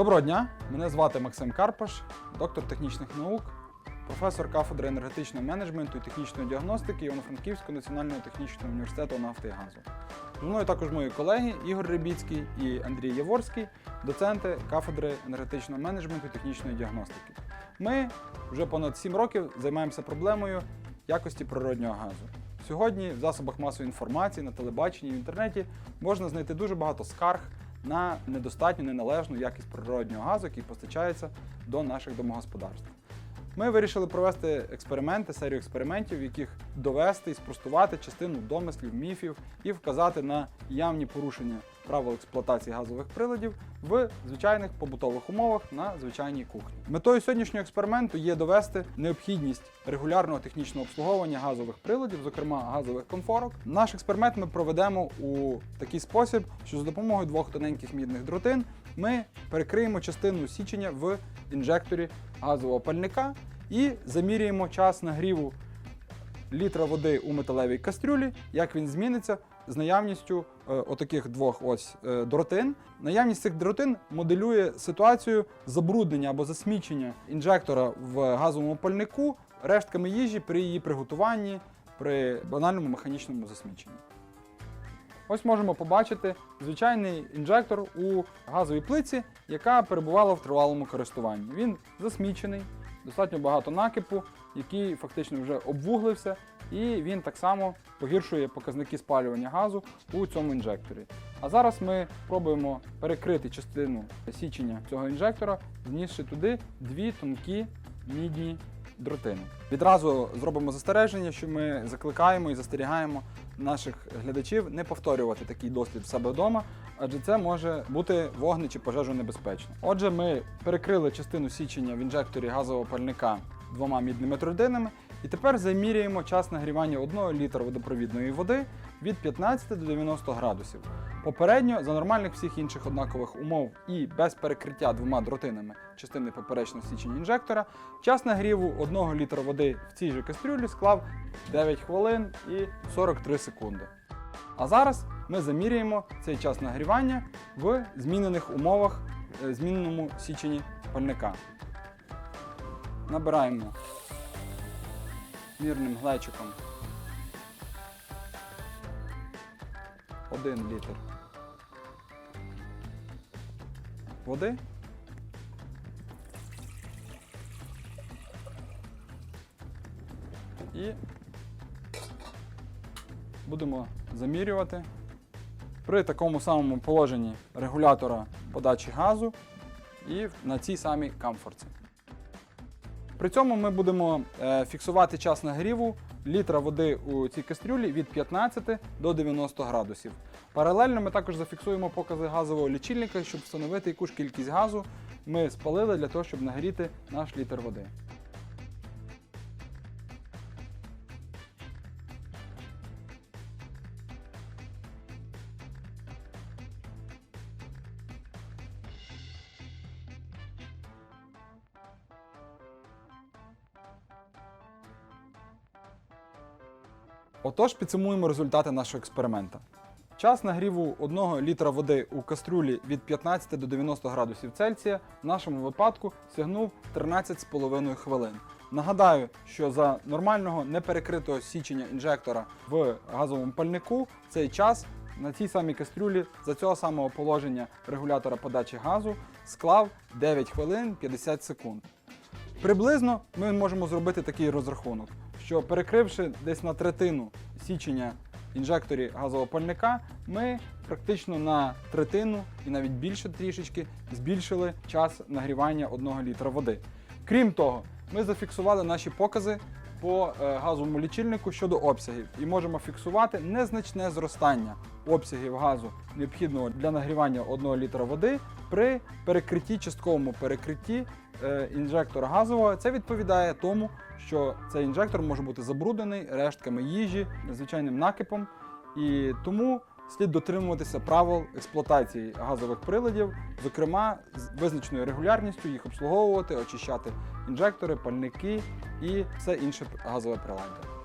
Доброго дня! Мене звати Максим Карпаш, доктор технічних наук, професор кафедри енергетичного менеджменту і технічної діагностики Івано-Франківського національного технічного університету нафти і газу. Зі мною також мої колеги Ігор Рибіцький і Андрій Яворський, доценти кафедри енергетичного менеджменту і технічної діагностики. Ми вже понад 7 років займаємося проблемою якості природнього газу. Сьогодні в засобах масової інформації, на телебаченні, в інтернеті можна знайти дуже багато скарг на недостатню, неналежну якість природнього газу, який постачається до наших домогосподарств. Ми вирішили провести експерименти, серію експериментів, в яких довести і спростувати частину домислів, міфів і вказати на явні порушення правил експлуатації газових приладів в звичайних побутових умовах на звичайній кухні. Метою сьогоднішнього експерименту є довести необхідність регулярного технічного обслуговування газових приладів, зокрема газових конфорок. Наш експеримент ми проведемо у такий спосіб, що за допомогою двох тоненьких мідних дротин ми перекриємо частину січення в інжекторі газового пальника і заміряємо час нагріву літра води у металевій кастрюлі, як він зміниться з наявністю е, отаких двох ось е, дротин. Наявність цих дротин моделює ситуацію забруднення або засмічення інжектора в газовому пальнику рештками їжі при її приготуванні при банальному механічному засміченні. Ось можемо побачити звичайний інжектор у газовій плиці, яка перебувала в тривалому користуванні. Він засмічений, достатньо багато накипу, який фактично вже обвуглився, і він так само погіршує показники спалювання газу у цьому інжекторі. А зараз ми пробуємо перекрити частину січення цього інжектора, знісши туди дві тонкі мідні дротини. Відразу зробимо застереження, що ми закликаємо і застерігаємо наших глядачів не повторювати такий дослід в себе вдома, адже це може бути вогне чи пожежонебезпечно. Отже, ми перекрили частину січення в інжекторі газового пальника двома мідними трудинами, і тепер заміряємо час нагрівання 1 літра водопровідної води від 15 до 90 градусів. Попередньо за нормальних всіх інших однакових умов і без перекриття двома дротинами частини поперечного січення інжектора, час нагріву 1 літра води в цій же кастрюлі склав 9 хвилин і 43 секунди. А зараз ми заміряємо цей час нагрівання в змінених умовах, е, зміненому січенні пальника. Набираємо мірним глечиком 1 літр води. І будемо замірювати при такому самому положенні регулятора подачі газу і на цій самій камфорці. При цьому ми будемо е, фіксувати час нагріву літра води у цій кастрюлі від 15 до 90 градусів. Паралельно ми також зафіксуємо покази газового лічильника, щоб встановити яку ж кількість газу ми спалили для того, щоб нагріти наш літр води. Отож, підсумуємо результати нашого експеримента. Час нагріву 1 літра води у кастрюлі від 15 до 90 градусів Цельсія в нашому випадку сягнув 13,5 хвилин. Нагадаю, що за нормального неперекритого січення інжектора в газовому пальнику цей час на цій самій кастрюлі за цього самого положення регулятора подачі газу склав 9 хвилин 50 секунд. Приблизно ми можемо зробити такий розрахунок, що перекривши десь на третину січення інжекторі газового пальника, ми практично на третину і навіть більше трішечки збільшили час нагрівання 1 літра води. Крім того, ми зафіксували наші покази по е, газовому лічильнику щодо обсягів і можемо фіксувати незначне зростання обсягів газу, необхідного для нагрівання 1 літра води при перекритті, частковому перекритті е, інжектора газового. Це відповідає тому, що цей інжектор може бути забруднений рештками їжі, звичайним накипом, і тому слід дотримуватися правил експлуатації газових приладів, зокрема з визначеною регулярністю їх обслуговувати, очищати інжектори, пальники і все інше газове приладдя.